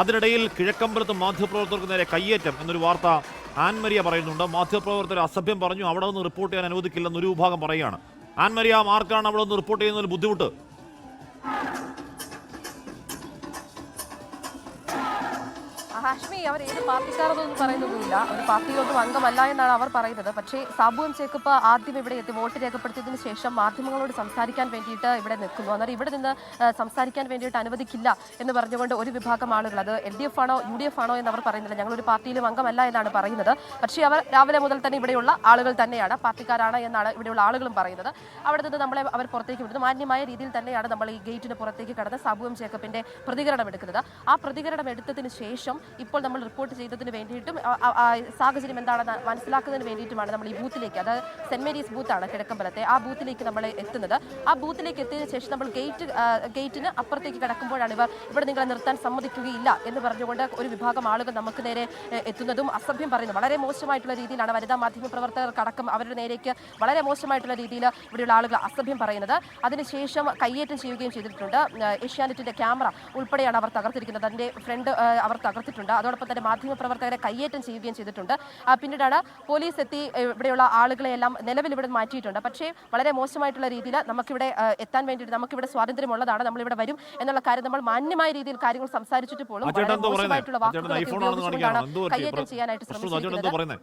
അതിനിടയിൽ കിഴക്കമ്പലത്ത് മാധ്യമപ്രവർത്തകർക്ക് നേരെ കയ്യേറ്റം എന്നൊരു വാർത്ത ആൻമരിയ പറയുന്നുണ്ട്. മാധ്യമപ്രവർത്തകർ അസഭ്യം പറഞ്ഞു അവിടെ നിന്ന് റിപ്പോർട്ട് ചെയ്യാൻ അനുവദിക്കില്ലെന്ന് ഒരു വിഭാഗം പറയുകയാണ്. ആൻമരിയ ആർക്കാണ് അവിടെ നിന്ന് റിപ്പോർട്ട് ചെയ്യുന്നതിൽ ബുദ്ധിമുട്ട്? ഹാഷ്മി അവർ ഏത് പാർട്ടിക്കാരതൊന്നും പറയുന്നൊന്നുമില്ല ഒരു പാർട്ടിയിലൊന്നും അംഗമല്ല എന്നാണ് അവർ പറയുന്നത്. പക്ഷേ സാബു എം ചേക്കപ്പ് ആദ്യം ഇവിടെ എത്തി വോട്ട് രേഖപ്പെടുത്തിയതിനു ശേഷം മാധ്യമങ്ങളോട് സംസാരിക്കാൻ വേണ്ടിയിട്ട് ഇവിടെ നിൽക്കുന്നു. അന്നേരം ഇവിടെ നിന്ന് സംസാരിക്കാൻ വേണ്ടിയിട്ട് അനുവദിക്കില്ല എന്ന് പറഞ്ഞുകൊണ്ട് ഒരു വിഭാഗം ആളുകൾ അത് എൽ ഡി എഫ് ആണോ യു ഡി എഫ് ആണോ എന്ന് അവർ പറയുന്നില്ല. ഞങ്ങളൊരു പാർട്ടിയിലും അംഗമല്ല എന്നാണ് പറയുന്നത്. പക്ഷേ അവർ രാവിലെ മുതൽ തന്നെ ഇവിടെയുള്ള ആളുകൾ തന്നെയാണ് പാർട്ടിക്കാരാണ് എന്നാണ് ഇവിടെയുള്ള ആളുകളും പറയുന്നത്. അവിടെ നിന്ന് നമ്മളെ അവർ പുറത്തേക്ക് വിടുന്നു. മാന്യമായ രീതിയിൽ തന്നെയാണ് നമ്മൾ ഈ ഗേറ്റിന് പുറത്തേക്ക് കടന്ന് സാബു എം ജേക്കബിന്റെ പ്രതികരണം എടുക്കുന്നത്. ആ പ്രതികരണം എടുത്തതിന് ശേഷം ഇപ്പോൾ നമ്മൾ റിപ്പോർട്ട് ചെയ്തതിന് വേണ്ടിയിട്ടും സാഹചര്യം എന്താണെന്ന് മനസ്സിലാക്കുന്നതിന് വേണ്ടിയിട്ടുമാണ് നമ്മൾ ഈ ബൂത്തിലേക്ക് അതായത് സെന്റ് മേരീസ് ബൂത്താണ് കിഴക്കമ്പലത്തെ ആ ബൂത്തിലേക്ക് നമ്മൾ എത്തുന്നത്. ആ ബൂത്തിലേക്ക് എത്തിയതിനു ശേഷം നമ്മൾ ഗേറ്റ് ഗേറ്റിന് അപ്പുറത്തേക്ക് കിടക്കുമ്പോഴാണ് ഇവർ ഇവിടെ നിങ്ങളെ നിർത്താൻ സമ്മതിക്കുകയില്ല എന്ന് പറഞ്ഞുകൊണ്ട് ഒരു വിഭാഗം ആളുകൾ നമുക്ക് നേരെ എത്തുന്നതും അസഭ്യം പറയുന്നു. വളരെ മോശമായിട്ടുള്ള രീതിയിലാണ് വനിതാ മാധ്യമ പ്രവർത്തകർക്കടക്കം അവരുടെ നേരേക്ക് വളരെ മോശമായിട്ടുള്ള രീതിയിൽ ഇവിടെയുള്ള ആളുകൾ അസഭ്യം പറയുന്നത്. അതിനുശേഷം കയ്യേറ്റം ചെയ്യുകയും ചെയ്തിട്ടുണ്ട്. ഏഷ്യാനെറ്റിന്റെ ക്യാമറ ഉൾപ്പെടെയാണ് അവർ തകർത്തിരിക്കുന്നത്. അതിന്റെ ഫ്രണ്ട് അവർ തകർത്തിട്ടുണ്ട്. അതോടൊപ്പം തന്നെ മാധ്യമ പ്രവർത്തകരെ കയ്യേറ്റം ചെയ്യുകയും ചെയ്തിട്ടുണ്ട്. പിന്നീടാണ് പോലീസ് എത്തി ഇവിടെയുള്ള ആളുകളെയെല്ലാം നിലവിൽ ഇവിടെ മാറ്റിയിട്ടുണ്ട്. പക്ഷേ വളരെ മോശമായിട്ടുള്ള രീതിയിൽ നമുക്കിവിടെ എത്താൻ വേണ്ടിയിട്ട് നമുക്കിവിടെ സ്വാതന്ത്ര്യമുള്ളതാണ്. നമ്മളിവിടെ വരും എന്നുള്ള കാര്യം നമ്മൾ മാന്യമായ രീതിയിൽ കാര്യങ്ങൾ സംസാരിച്ചിട്ട് പോലും വളരെ മോശമായിട്ടുള്ള വാക്കുകളൊക്കെ ഉപയോഗിച്ചുകൊണ്ടാണ്? കയ്യേറ്റം ചെയ്യാനായിട്ട് ശ്രമിച്ചിരിക്കുന്നത്.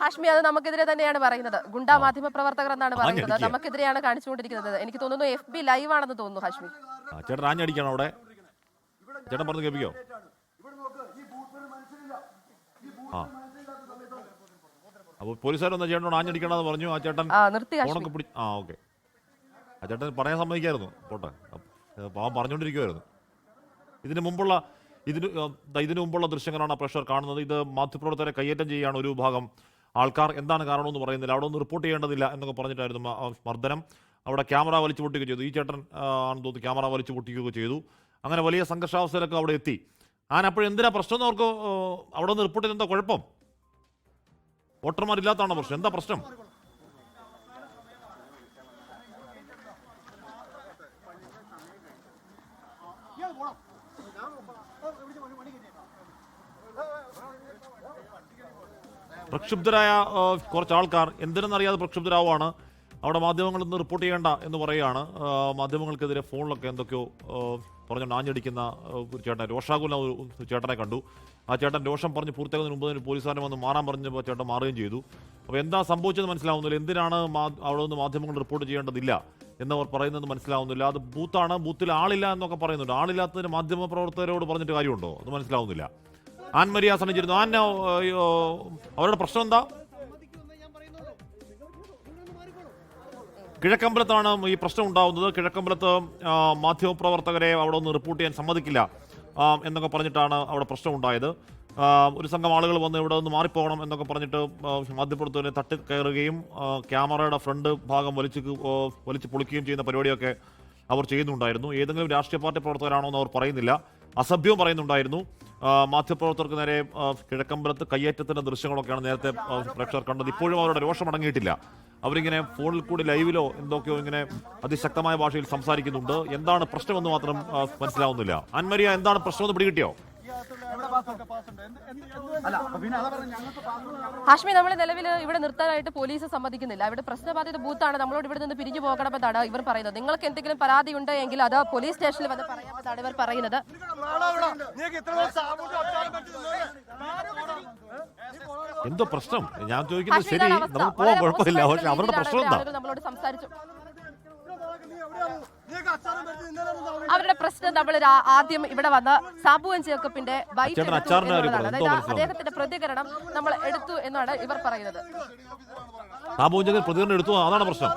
ഹാഷ്മി അത് നമുക്കെതിരെ തന്നെയാണ് പറയുന്നത്. ഗുണ്ടാ മാധ്യമ പ്രവർത്തകർ എന്നാണ് പറയുന്നത്. നമുക്കെതിരെയാണ് കാണിച്ചുകൊണ്ടിരിക്കുന്നത്. എനിക്ക് തോന്നുന്നു എഫ് ബി ലൈവ് ആണെന്ന് തോന്നുന്നു ഹാഷ്മി. ആ ചേട്ടൻ ആഞ്ഞടിക്കണം അവിടെ? ചേട്ടൻ പറഞ്ഞു കേൾപ്പിക്കോ? ആ. അപ്പോൾ പോലീസുകാരൊന്ന് ചേട്ടനോട് ആഞ്ഞടിക്കണമെന്ന് പറഞ്ഞു. ആ ചേട്ടൻ ഫോണൊക്കെ പിടി ആ ഓക്കെ. ആ ചേട്ടൻ പറയാൻ സമ്മതിക്കായിരുന്നു. പോട്ടെ. പാവം പറഞ്ഞുകൊണ്ടിരിക്കുമായിരുന്നു ഇതിന് മുമ്പുള്ള ഇതിന് ഇതിനു മുമ്പുള്ള ദൃശ്യങ്ങളാണ് പ്രഷർ കാണുന്നത്. ഇത് മാധ്യമപ്രവർത്തകരെ കയ്യേറ്റം ചെയ്യുകയാണ് ഒരു വിഭാഗം ആൾക്കാർ. എന്താണ് കാരണമെന്ന് പറയുന്നില്ല. അവിടെ ഒന്ന് റിപ്പോർട്ട് ചെയ്യേണ്ടതില്ല എന്നൊക്കെ പറഞ്ഞിട്ടായിരുന്നു മർദ്ദനം. അവിടെ ക്യാമറ വലിച്ചു പൊട്ടിക്കുകയും ചെയ്തു. ഈ ചേട്ടൻ ആണെന്ന് തോന്നി ക്യാമറ വലിച്ചു പൊട്ടിക്കുകയൊക്കെ ചെയ്തു. അങ്ങനെ വലിയ സംഘർഷാവസ്ഥയിലൊക്കെ അവിടെ എത്തി. ആൻ അപ്പോഴെന്തിനാ പ്രശ്നം അവർക്ക് അവിടെ നിന്ന് റിപ്പോർട്ട് ചെയ്ത് എന്താ കുഴപ്പം? വോട്ടർമാരില്ലാത്തതാണോ പ്രശ്നം? എന്താ പ്രശ്നം? പ്രക്ഷുബ്ധരായ കുറച്ച് ആൾക്കാർ എന്തിനെന്നറിയാതെ പ്രക്ഷുബ്ധരാവുകയാണ് അവിടെ മാധ്യമങ്ങളൊന്നും റിപ്പോർട്ട് ചെയ്യേണ്ട എന്ന് പറയുകയാണ്. മാധ്യമങ്ങൾക്കെതിരെ ഫോണിലൊക്കെ എന്തൊക്കെയോ പറഞ്ഞു നാഞ്ഞടിക്കുന്ന ഒരു ചേട്ടൻ. രോഷാകുല ചേട്ടനെ കണ്ടു. ആ ചേട്ടൻ രോഷം പറഞ്ഞ് പൂർത്തിയാകുന്നതിന് മുമ്പ് തന്നെ പോലീസുകാരൻ വന്ന് മാറാൻ പറഞ്ഞപ്പോൾ ചേട്ടൻ മാറുകയും ചെയ്തു. അപ്പോൾ എന്താ സംഭവിച്ചത് മനസ്സിലാവുന്നില്ല. എന്തിനാണ് അവിടെ നിന്ന് മാധ്യമങ്ങൾ റിപ്പോർട്ട് ചെയ്യേണ്ടതില്ല എന്നവർ പറയുന്നത് മനസ്സിലാവുന്നില്ല. അത് ബൂത്താണ്. ബൂത്തിൽ ആളില്ല എന്നൊക്കെ പറയുന്നുണ്ട്. ആളില്ലാത്തതിന് മാധ്യമ പ്രവർത്തകരോട് പറഞ്ഞിട്ട് കാര്യമുണ്ടോ? അത് മനസ്സിലാവുന്നില്ല. ആൻമരിയാസണിച്ചിരുന്നു ആൻ അവരുടെ പ്രശ്നം എന്താ? കിഴക്കമ്പലത്താണ് ഈ പ്രശ്നം ഉണ്ടാകുന്നത് കിഴക്കമ്പലത്ത് മാധ്യമപ്രവർത്തകരെ അവിടെ ഒന്ന് റിപ്പോർട്ട് ചെയ്യാൻ സമ്മതിക്കില്ല എന്നൊക്കെ പറഞ്ഞിട്ടാണ് അവിടെ പ്രശ്നം ഉണ്ടായത്. ഒരു സംഘം ആളുകൾ വന്ന് ഇവിടെ നിന്ന് മാറിപ്പോകണം എന്നൊക്കെ പറഞ്ഞിട്ട് മാധ്യമപ്രവർത്തകരെ തട്ടി കയറുകയും ക്യാമറയുടെ ഫ്രണ്ട് ഭാഗം വലിച്ച് വലിച്ചു പൊളിക്കുകയും ചെയ്യുന്ന പരിപാടിയൊക്കെ അവർ ചെയ്യുന്നുണ്ടായിരുന്നു. ഏതെങ്കിലും രാഷ്ട്രീയ പാർട്ടി പ്രവർത്തകരാണോ എന്ന് അവർ പറയുന്നില്ല. അസഭ്യവും പറയുന്നുണ്ടായിരുന്നു. മാധ്യമപ്രവർത്തകർക്ക് നേരെ കിഴക്കമ്പലത്ത് കയ്യേറ്റത്തിന്റെ ദൃശ്യങ്ങളൊക്കെയാണ് നേരത്തെ പ്രേക്ഷകർ കണ്ടത്. ഇപ്പോഴും അവരുടെ രോഷം അടങ്ങിയിട്ടില്ല. അവരിങ്ങനെ ഫോണിൽ കൂടി ലൈവിലോ എന്തൊക്കെയോ ഇങ്ങനെ അതിശക്തമായ ഭാഷയിൽ സംസാരിക്കുന്നുണ്ട്. എന്താണ് പ്രശ്നമെന്ന് മാത്രം മനസ്സിലാവുന്നില്ല. അൻമരിയ എന്താണ് പ്രശ്നമെന്ന് പിടികിട്ടിയോ? ഹാഷ്മി നമ്മൾ നിലവിൽ ഇവിടെ നിർത്താനായിട്ട് പോലീസ് സമ്മതിക്കുന്നില്ല. ഇവിടെ പ്രശ്നബാധിത ബൂത്താണ്. നമ്മളോട് ഇവിടെ നിന്ന് പിരിഞ്ഞു പോകണമെന്നാണ് ഇവർ പറയുന്നത്. നിങ്ങൾക്ക് എന്തെങ്കിലും പരാതി ഉണ്ട് എങ്കിൽ അത് പോലീസ് സ്റ്റേഷനിൽ വന്ന് പറയാമെന്നാണ് ഇവർ പറയുന്നത്. എന്തോ പ്രശ്നം? ഞാൻ ചോദിക്കുന്നത് ശരി. നമുക്ക് പോകാൻ കുഴപ്പമില്ല. പക്ഷെ അവരുടെ പ്രശ്നം എന്താ നമ്മളോട് സംസാരിച്ചു അവരുടെ പ്രശ്നം നമ്മൾ ആദ്യം ഇവിടെ വന്ന സാബു എൻ ജേക്കബിന്റെ അതായത് അദ്ദേഹത്തിന്റെ പ്രതികരണം നമ്മൾ എടുത്തു എന്നാണ് ഇവർ പറയുന്നത്. സാബു പ്രതികരണം എടുത്തു അതാണ് പ്രശ്നം.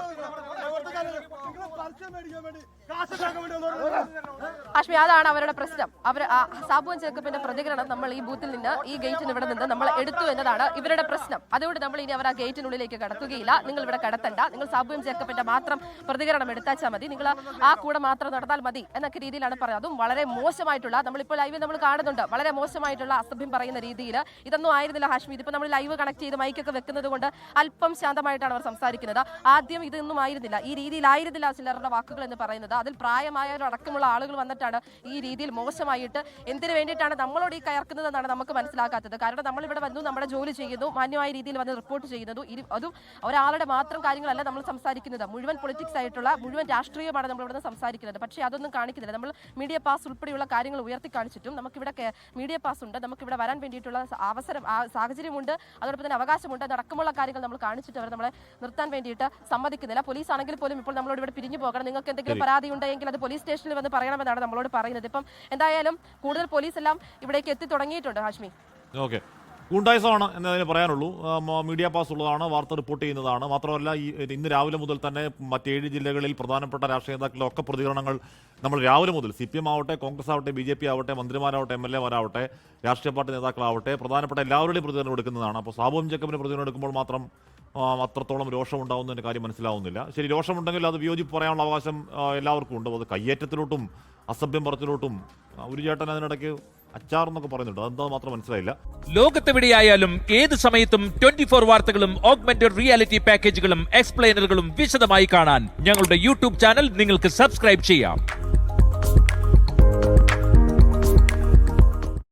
ഹാഷ്മി അതാണ് അവരുടെ പ്രശ്നം? അവർ സാബുവൻ ജേക്കബിന്റെ പ്രതികരണം നമ്മൾ ഈ ബൂത്തിൽ നിന്ന് ഈ ഗേറ്റിന് ഇവിടെ നിന്ന് നമ്മൾ എടുത്തു എന്നതാണ് ഇവരുടെ പ്രശ്നം. അതുകൊണ്ട് നമ്മൾ ഇനി അവർ ആ ഗേറ്റിനുള്ളിലേക്ക് കടത്തുകയില്ല. നിങ്ങൾ ഇവിടെ കടത്തണ്ട. നിങ്ങൾ സാബുവൻ ജേക്കബിന്റെ മാത്രം പ്രതികരണം എടുത്താച്ചാൽ മതി. നിങ്ങൾ ആ കൂടെ മാത്രം നടന്നാൽ മതി എന്നൊക്കെ രീതിയിലാണ് പറയുന്നത്. അതും വളരെ മോശമായിട്ടുള്ള നമ്മളിപ്പോൾ ലൈവിൽ നമ്മൾ കാണുന്നുണ്ട്. വളരെ മോശമായിട്ടുള്ള അസഭ്യം പറയുന്ന രീതിയിൽ. ഇതൊന്നും ആയിരുന്നില്ല ഹാഷ്മി. ഇതിപ്പോൾ നമ്മൾ ലൈവ് കണക്ട് ചെയ്ത് മൈക്കൊക്കെ വെക്കുന്നത് കൊണ്ട് അല്പം ശാന്തമായിട്ടാണ് അവർ സംസാരിക്കുന്നത്. ആദ്യം ഇതൊന്നും ആയിരുന്നില്ല. ഈ രീതിയിലായിരുന്നില്ല ചിലരുടെ വാക്കുകൾ എന്ന് പറയുന്നത്. അതിൽ പ്രായമായവരടക്കമുള്ള ആളുകൾ വന്നിട്ടാണ് ഈ രീതിയിൽ മോശമായിട്ട് എന്തിനു വേണ്ടിയിട്ടാണ് നമ്മളോട് ഈ കയർക്കുന്നതെന്നാണ് നമുക്ക് മനസ്സിലാക്കാത്തത്. കാരണം നമ്മളിവിടെ വന്നു നമ്മുടെ ജോലി ചെയ്യുന്നു മാന്യമായ രീതിയിൽ വന്ന് റിപ്പോർട്ട് ചെയ്യുന്നു ഇരു- അതും ഒരാളുടെ മാത്രം കാര്യങ്ങളല്ല നമ്മൾ സംസാരിക്കുന്നത്. മുഴുവൻ പൊളിറ്റിക്സ് ആയിട്ടുള്ള മുഴുവൻ രാഷ്ട്രീയമാണ് നമ്മൾ ഇവിടെ സംസാരിക്കുന്നത്. പക്ഷേ അതൊന്നും കാണിക്കുന്നില്ല. നമ്മൾ മീഡിയ പാസ് ഉൾപ്പെടെയുള്ള കാര്യങ്ങൾ ഉയർത്തി കാണിച്ചിട്ടും നമുക്കിവിടെ മീഡിയ പാസ് ഉണ്ട്. നമുക്കിവിടെ വരാൻ വേണ്ടിയിട്ടുള്ള അവസരം സാഹചര്യമുണ്ട്. അതോടൊപ്പം തന്നെ അവകാശമുണ്ട്. അതടക്കമുള്ള കാര്യങ്ങൾ നമ്മൾ കാണിച്ചിട്ട് അവർ നമ്മളെ നിർത്താൻ വേണ്ടിയിട്ട് സമ്മതിക്കുന്നില്ല. പോലീസ് ആണെങ്കിൽ പോലും ഇപ്പോൾ നമ്മളോട് ഇവിടെ പിരിഞ്ഞു പോകണം. നിങ്ങൾക്ക് എന്തെങ്കിലും. പരാതി ഉണ്ടെങ്കിൽ അത് പോലീസ് സ്റ്റേഷനിൽ വന്ന് പറയണമെന്നാണ് നമ്മളോട് പറയുന്നത്. ഇപ്പം എന്തായാലും കൂടുതൽ പോലീസ് എല്ലാം ഇവിടേക്ക് എത്തി തുടങ്ങിയിട്ടുണ്ട് ഹാഷ്മി. ഓക്കെ. ഗുണ്ടായിസമാണ് എന്നതിന് പറയാനുള്ളൂ. മീഡിയ പാസ് ഉള്ളതാണ് വാർത്ത റിപ്പോർട്ട് ചെയ്യുന്നതാണ്. മാത്രമല്ല ഈ ഇന്ന് രാവിലെ മുതൽ തന്നെ മറ്റേഴ് ജില്ലകളിൽ പ്രധാനപ്പെട്ട രാഷ്ട്രീയ നേതാക്കളുടെ ഒക്കെ പ്രതികരണങ്ങൾ നമ്മൾ രാവിലെ മുതൽ സി പി എം ആവട്ടെ കോൺഗ്രസ് ആവട്ടെ ബി ജെ പി ആവട്ടെ മന്ത്രിമാരാവട്ടെ എം എൽ എമാരാവട്ടെ രാഷ്ട്രീയ പാർട്ടി നേതാക്കളാവട്ടെ പ്രധാനപ്പെട്ട എല്ലാവരുടെയും പ്രതികരണം എടുക്കുന്നതാണ്. അപ്പോൾ സാബുവും ജക്കബിന് പ്രതികരണം എടുക്കുമ്പോൾ മാത്രം അത്രത്തോളം രോഷം ഉണ്ടാവുന്നതിന്റെ കാര്യം മനസ്സിലാവുന്നില്ല. ശരി രോഷമുണ്ടെങ്കിൽ അത് വിയോജിപ്പ് പറയാനുള്ള അവകാശം എല്ലാവർക്കും ഉണ്ട്. അത് കയ്യേറ്റത്തിലോട്ടും അസഭ്യം പറച്ചിലോട്ടും ഒരു ചേട്ടൻ അതിനിടയ്ക്ക് അച്ചാർ എന്നൊക്കെ പറയുന്നുണ്ട്. അതെന്താ മാത്രം മനസ്സിലായില്ല. ലോകത്തെവിടെയായാലും ഏത് സമയത്തും ട്വന്റി ഫോർ വാർത്തകളും ഓഗ്മെന്റഡ് റിയാലിറ്റി പാക്കേജുകളും എക്സ്പ്ലെയിനറുകളും വിശദമായി കാണാൻ ഞങ്ങളുടെ യൂട്യൂബ് ചാനൽ നിങ്ങൾക്ക് സബ്സ്ക്രൈബ് ചെയ്യാം.